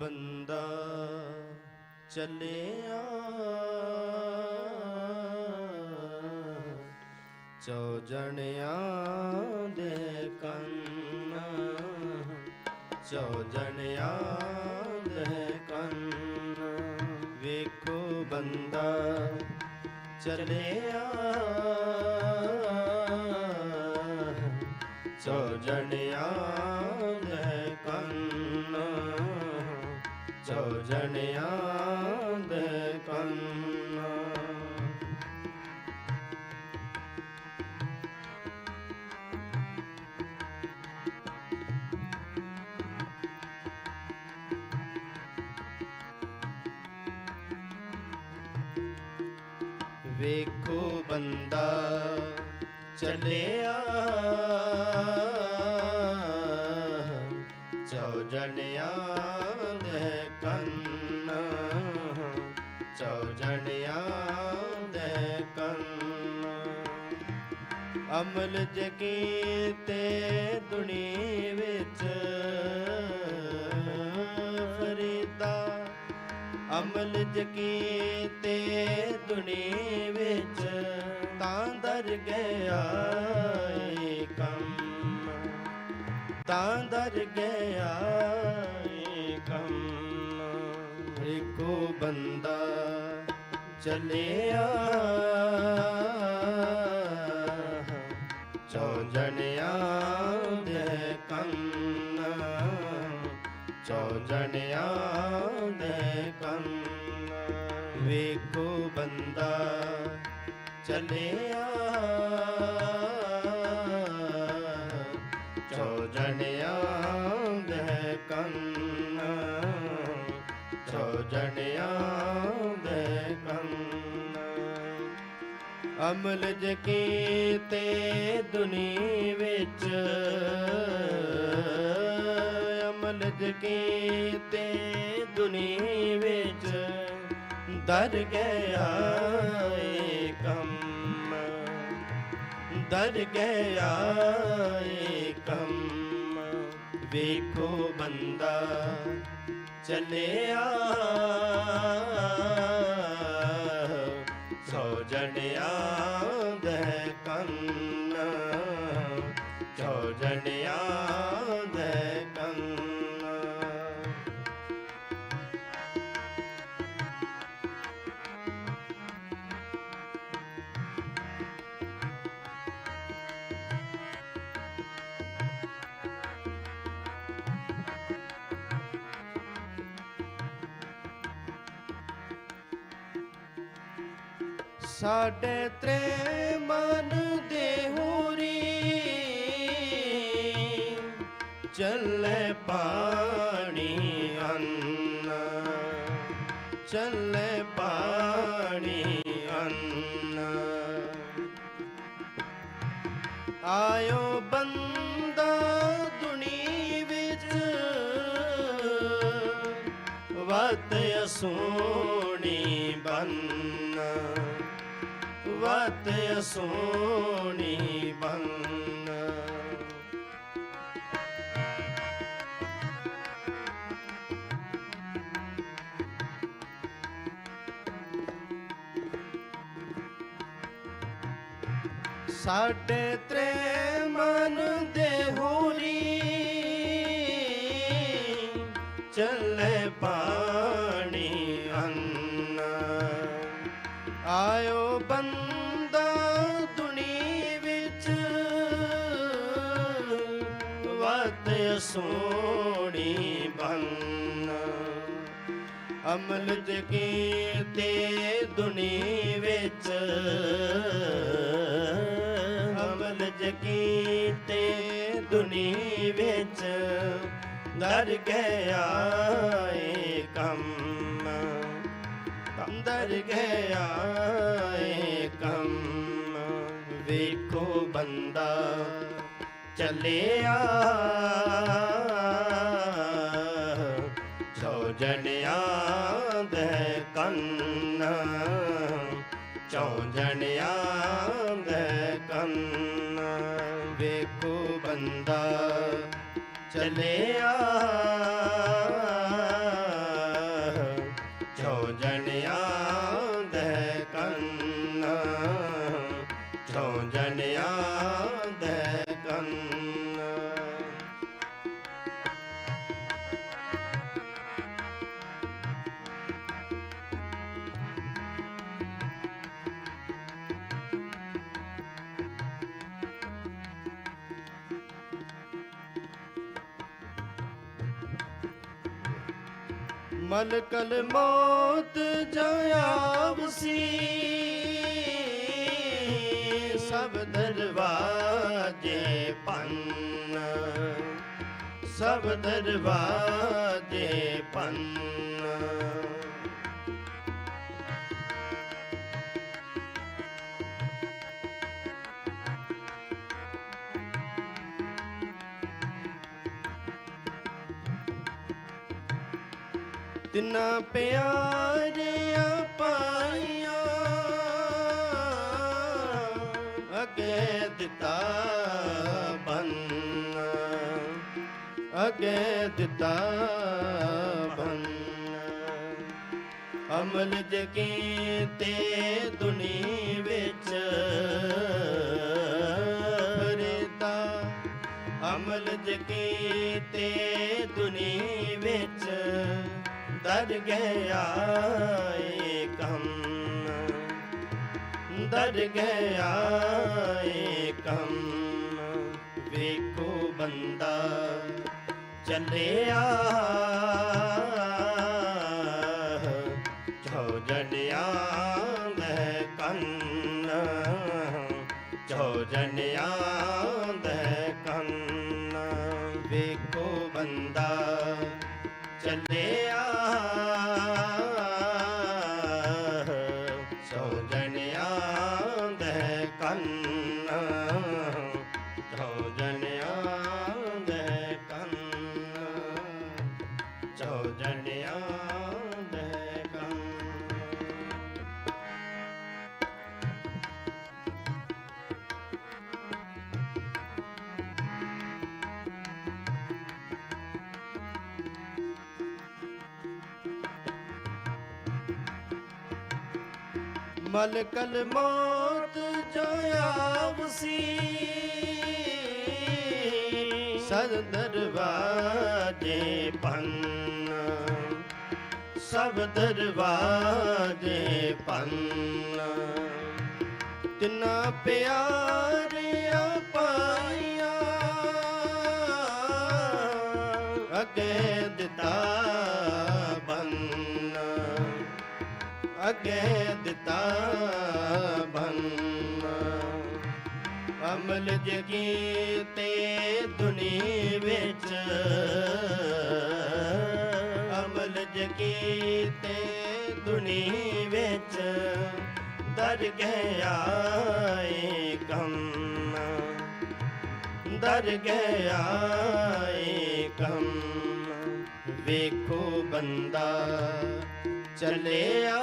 ਬੰਦਾ ਚੱਲਿਆ। ਚੌ ਜਣਿਆਂ ਦੇ ਕੰਨ, ਚੌ ਜਣਿਆਂ ਦੇ ਕੰਨ। ਵੇਖੋ ਬੰਦਾ ਚੱਲਿਆ। ਚੌ ਜਣਿਆਂ ਜਣਿਆਂ ਦੇ ਕੰਨ। ਵੇਖੋ ਬੰਦਾ ਚੱਲਿਆ ਚੌ ਜਣਿਆਂ ਜਣਿਆਂ ਦੇ ਕੰਨ। ਅਮਲ ਜਗੀ ਤੇ ਦੁਨੀ ਵਿੱਚ ਫਰੀਦਾ ਅਮਲ ਜਗੀ ਤੇ ਦੁਨੀ ਵਿੱਚ, ਤਾਂ ਦਰ ਗਿਆ ਏ ਕੰਮ। ਤਾਂ ਦਰ ਗਿਆ ਏ ਕੰਮ। ਇੱਕੋ ਬੰਦਾ ਚਲਿਆ ਚੌ ਜਣਿਆਂ ਦੇ ਕੰਨ ਚੌ ਜਣਿਆਂ ਦੇ ਕੰਨ। ਵੇਖੋ ਬੰਦਾ ਚਲਿਆ ਚੌ ਜਣਿਆਂ ਦੇ ਕੰਨ ਚੌ ਜਣਿਆਂ ਅਮਲ ਜਕੀ ਤੇ ਦੁਨੀ ਵਿੱਚ। ਅਮਲ ਜਕੀ ਤੇ ਦੁਨੀ ਵਿੱਚ। ਦਰ ਗਿਆ ਏ ਕੰਮ। ਦਰ ਗਿਆ ਏ ਕੰਮ। ਵੇਖੋ ਬੰਦਾ, ਚੱਲਿਆ ਸਾਡੇ ਤ੍ਰੇ ਮਨ ਦੇ ਹੋਰੀ ਚੱਲੇ ਪਾਣੀ ਅੰਨ, ਚੱਲੇ ਪਾਣੀ ਅੰਨ। ਆਇਓ ਬੰਦਾ ਦੁਨੀ ਵਿੱਚ ਵਤ ਸੋਣੀ ਬੰਨ। ਵਤ ਸੋਣੀ ਬੰਨ ਸਾਡੇ ਤ੍ਰੇ ਮਨ ਦੇ ਹੋਰੀ ਚੱਲੇ ਪਾਣੀ ਸੋਣੀ ਬੰਨ। ਅਮਲ ਜਗੀ ਤੇ ਦੁਨੀ ਵਿੱਚ। ਅਮਲ ਜਗੀ ਤੇ ਦੁਨੀ ਵਿੱਚ। ਦਰ ਗਿਆ ਏ ਕੰਮ। ਅੰਦਰ ਗਿਆ ਏ ਕੰਮ। ਵੇਖੋ ਬੰਦਾ। ਚੱਲਿਆ। ਦੇ ਕੰਨ ਚੌ ਜਣਿਆਂ ਦੇ ਕੰਨ। ਬੰਦਾ ਚੱਲਿਆ। ਚੌ ਜਣਿਆਂ ਦੇ ਕੰਨ ਮਲਕਲ ਮੌਤ ਜਾਇਆਵਸੀ ਸਭ ਦਰਵਾਜੇ ਪੰਨ ਸਭ ਦਰਵਾਜੇ ਪੰਨ। ਤਿੰਨਾ ਪਿਆਰਿਆਂ ਪਾਈਆਂ ਅਗੇ ਦਿੱਤਾ ਬੰਨ ਅਗੇ ਦਿੱਤਾ ਬੰਨ ਅਮਲ ਜਗੀ ਤੇ ਦੁਨੀ ਵਿੱਚ, ਫਰੀਦਾ। ਅਮਲ ਜਗੀ ਤੇ ਦੁਨੀ ਵਿੱਚ ਦਰ ਗਿਆ ਏ ਕੰਮ ਦਰ ਗਿਆ ਏ ਕੰਮ ਵੇਖੋ ਬੰਦਾ ਚੱਲਿਆ। ਛੋ ਜੜਿਆ ਮੈਂ ਕੰਨ। ਛੋ ਜੜਿਆ ਮੈਂ ਕੰਨ ਸੋ ਜਣਿਆ ਦੇ ਕੰਨ। ਸੋ ਜਣਿਆ ਦੇ ਕੰਨ। ਮਲਕਲ ਮੌਤ ਜਾਇਆਵਸੀ ਸਦ ਦਰਵਾਜੇ ਪੰਨ ਸਭ ਦਰਵਾਜੇ ਪੰਨ ਤਿੰਨਾ ਪਿਆਰਿਆਂ ਪਾਈਆਂ ਅਗੇ ਦਿੱਤਾ ਬੰਨ। ਅਗੇ ਦਿੱਤਾ ਬੰਨ। ਅਮਲ ਜਗੀ ਤੇ ਦੁਨੀ ਵਿੱਚ। ਅਮਲ ਜਗੀ ਤੇ ਦੁਨੀ ਵਿੱਚ। ਦਰ ਗਿਆ ਏ ਕੰਮ। ਦਰ ਗਿਆ ਏ ਕੰਮ। ਵੇਖੋ ਬੰਦਾ ਚੱਲਿਆ